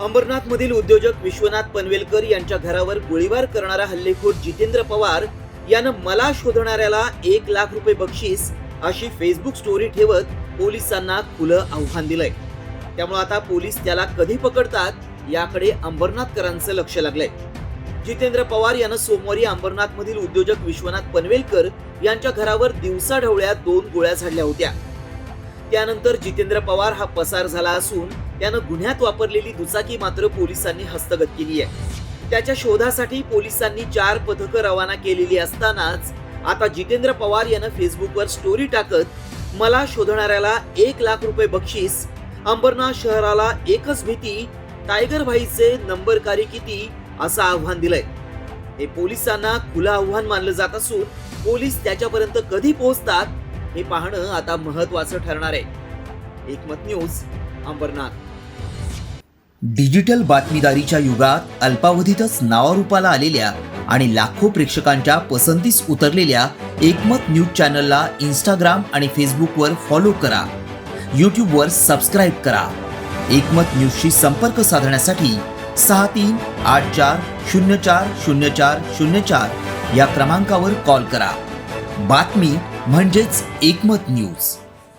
अंबरनाथ मधील उद्योजक विश्वनाथ पनवेलकर यांच्या घरावर गोळीबार करणारा हल्लेखोर जितेंद्र पवार यानं मला शोधणाऱ्याला एक लाख रुपये बक्षीस अशी फेसबुक स्टोरी ठेवत पोलिसांना खुलं आव्हान दिलंय. त्यामुळे आता पोलीस त्याला कधी पकडतात याकडे अंबरनाथकरांचं लक्ष लागलंय. जितेंद्र पवार यानं सोमवारी अंबरनाथ मधील उद्योजक विश्वनाथ पनवेलकर यांच्या घरावर दिवसा ढवळ्या दोन गोळ्या झाडल्या होत्या. त्यानंतर जितेंद्र पवार हा पसार झाला असून त्यानं गुन्ह्यात वापरलेली दुचाकी मात्र पोलिसांनी हस्तगत केली आहे. त्याच्या शोधासाठी पोलिसांनी चार पथकं रवाना केलेली असतानाच आता जितेंद्र पवार यानं फेसबुकवर स्टोरी टाकत मला शोधणाऱ्याला एक लाख रुपये बक्षीस अंबरनाथ शहराला एकच भीती टायगर भाईचे नंबरकारी किती असं आव्हान दिलंय. हे पोलिसांना खुलं आव्हान मानलं जात असून पोलीस त्याच्यापर्यंत कधी पोहोचतात हे पाहणं आता महत्वाचं ठरणार आहे. एकमत न्यूज अंबरनाथ. डिजिटल बातमीदारीच्या युगात अल्पावधीतच नावारूपाला आलेल्या आणि लाखो प्रेक्षकांच्या पसंतीस उतरलेल्या एकमत न्यूज चॅनलला इंस्टाग्राम आणि फेसबुकवर फॉलो करा. यूट्यूबवर सबस्क्राईब करा. एकमत न्यूजशी संपर्क साधण्यासाठी सहा तीन आठ चार शून्य चार शून्य चार शून्य चार या क्रमांकावर कॉल करा. बातमी म्हणजेच एकमत न्यूज.